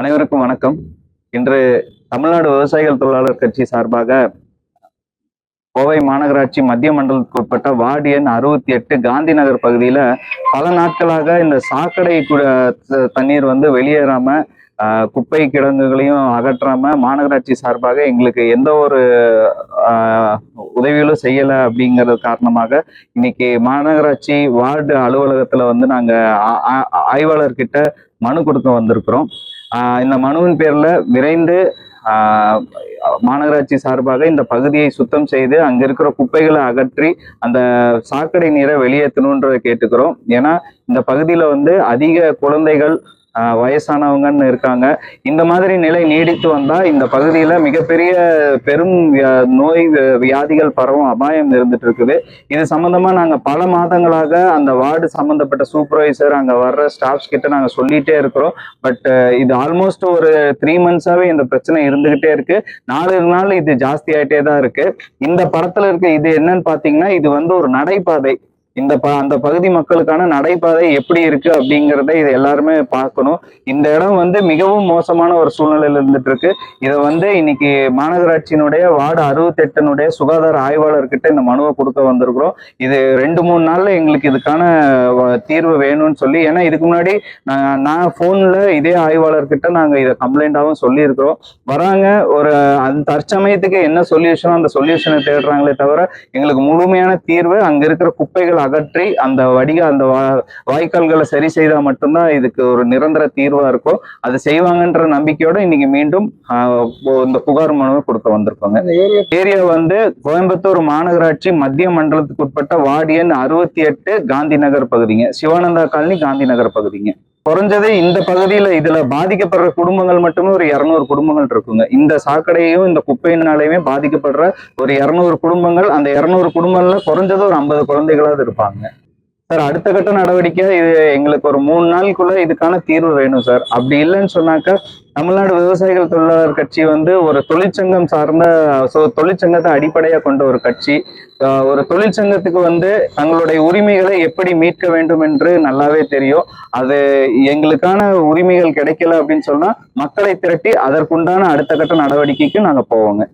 அனைவருக்கும் வணக்கம். இன்று தமிழ்நாடு விவசாயிகள் தொழிலாளர் கட்சி சார்பாக கோவை மாநகராட்சி மத்திய மண்டலத்துக்கு உட்பட்ட வார்டு எண் அறுபத்தி எட்டு காந்தி நகர் பகுதியில பல நாட்களாக இந்த சாக்கடை தண்ணீர் வந்து வெளியேறாம குப்பை கிடங்குகளையும் அகற்றாம மாநகராட்சி சார்பாக எங்களுக்கு எந்த ஒரு ஆஹ், உதவிகளும் செய்யல அப்படிங்கிறது காரணமாக இன்னைக்கு மாநகராட்சி வார்டு அலுவலகத்துல வந்து நாங்க ஆ- ஆ- ஆய்வாளர்கிட்ட மனு கொடுக்க வந்திருக்கிறோம். இந்த மனுவின் பேர்ல விரைந்து ஆஹ் மாநகராட்சி சார்பாக இந்த பகுதியை சுத்தம் செய்து அங்க இருக்கிற குப்பைகளை அகற்றி அந்த சாக்கடை நீரை வெளியேற்றணுன்றதை கேட்டுக்கிறோம். ஏன்னா இந்த பகுதியில வந்து அதிக குழந்தைகள் வயசானவங்கன்னு இருக்காங்க. இந்த மாதிரி நிலை நீடித்து வந்தா இந்த பகுதியில மிகப்பெரிய பெரும் வியா- நோய் வியாதிகள் பரவும் அபாயம் இருந்துட்டு இருக்குது. இது சம்பந்தமா நாங்க பல மாதங்களாக அந்த வார்டு சம்பந்தப்பட்ட சூப்பர்வைசர் அங்க வர்ற ஸ்டாஃப்ஸ் கிட்ட நாங்க சொல்லிட்டே இருக்கிறோம். பட் இது ஆல்மோஸ்ட் ஒரு த்ரீ மந்த்ஸாவே இந்த பிரச்சனை இருந்துகிட்டே இருக்கு. நாலு நாள் இது ஜாஸ்தி ஆயிட்டே தான் இருக்கு. இந்த படத்துல இருக்க இது என்னன்னு பாத்தீங்கன்னா இது வந்து ஒரு நடைபாதை. இந்த ப அந்த பகுதி மக்களுக்கான நடைபாதை எப்படி இருக்கு அப்படிங்கிறத இது எல்லாருமே பார்க்கணும். இந்த இடம் வந்து மிகவும் மோசமான ஒரு சூழ்நிலையில இருந்துட்டு இருக்கு இதை வந்து இன்னைக்கு மாநகராட்சியினுடைய வார்டு அறுபத்தெட்டினுடைய சுகாதார ஆய்வாளர்கிட்ட இந்த மனுவை கொடுக்க வந்திருக்கிறோம். இது ரெண்டு மூணு நாள்ல எங்களுக்கு இதுக்கான தீர்வு வேணும்னு சொல்லி ஏன்னா இதுக்கு முன்னாடி நான் நான் ஃபோன்ல இதே ஆய்வாளர்கிட்ட நாங்கள் இதை கம்ப்ளைண்டாகவும் சொல்லியிருக்கிறோம். வராங்க ஒரு அந்த தற்சமயத்துக்கு என்ன சொல்யூஷனோ அந்த சொல்யூஷனை தேடுறாங்களே தவிர எங்களுக்கு முழுமையான தீர்வு அங்க இருக்கிற குப்பைகள் அகற்றி அந்த வடிக அந்த வாய்க்கால்களை சரி செய்தால் மட்டும்தான் இதுக்கு ஒரு நிரந்தர தீர்வாக இருக்கும் அது செய்வாங்கன்ற நம்பிக்கையோட இன்னைக்கு மீண்டும் இந்த புகார் மனுவை கொடுக்க வந்திருக்கோங்க. ஏரியா வந்து கோயம்புத்தூர் மாநகராட்சி மத்திய மண்டலத்துக்கு உட்பட்ட வார்டு எண் அறுபத்தி எட்டு காந்தி நகர் பகுதிங்க. சிவானந்தா காலனி காந்தி நகர் பகுதிங்க. குறைஞ்சது இந்த பகுதியில இதுல பாதிக்கப்படுற குடும்பங்கள் மட்டுமே ஒரு இருநூறு குடும்பங்கள் இருக்குங்க. இந்த சாக்கடையும் இந்த குப்பையினாலையுமே பாதிக்கப்படுற ஒரு இருநூறு குடும்பங்கள் அந்த இருநூறு குடும்பங்கள்ல குறைஞ்சது ஒரு ஐம்பது குழந்தைகளாவது இருப்பாங்க. சார் அடுத்த கட்ட நடவடிக்கை இது எங்களுக்கு ஒரு மூணு நாளுக்குள்ள இதுக்கான தீர்வு வேணும் சார் அப்படி இல்லைன்னு சொன்னாக்க தமிழ்நாடு விவசாயிகள் தொழிலாளர் கட்சி வந்து ஒரு தொழிற்சங்கம் சார்ந்த so தொழிற்சங்கத்தை அடிப்படையாக கொண்ட ஒரு கட்சி. ஆஹ் ஒரு தொழிற்சங்கத்துக்கு வந்து தங்களுடைய உரிமைகளை எப்படி மீட்க வேண்டும் என்று நல்லாவே தெரியும். அது எங்களுக்கான உரிமைகள் கிடைக்கல அப்படின்னு சொன்னா மக்களை திரட்டி அதற்குண்டான அடுத்த கட்ட நடவடிக்கைக்கு நாங்க போவோங்க.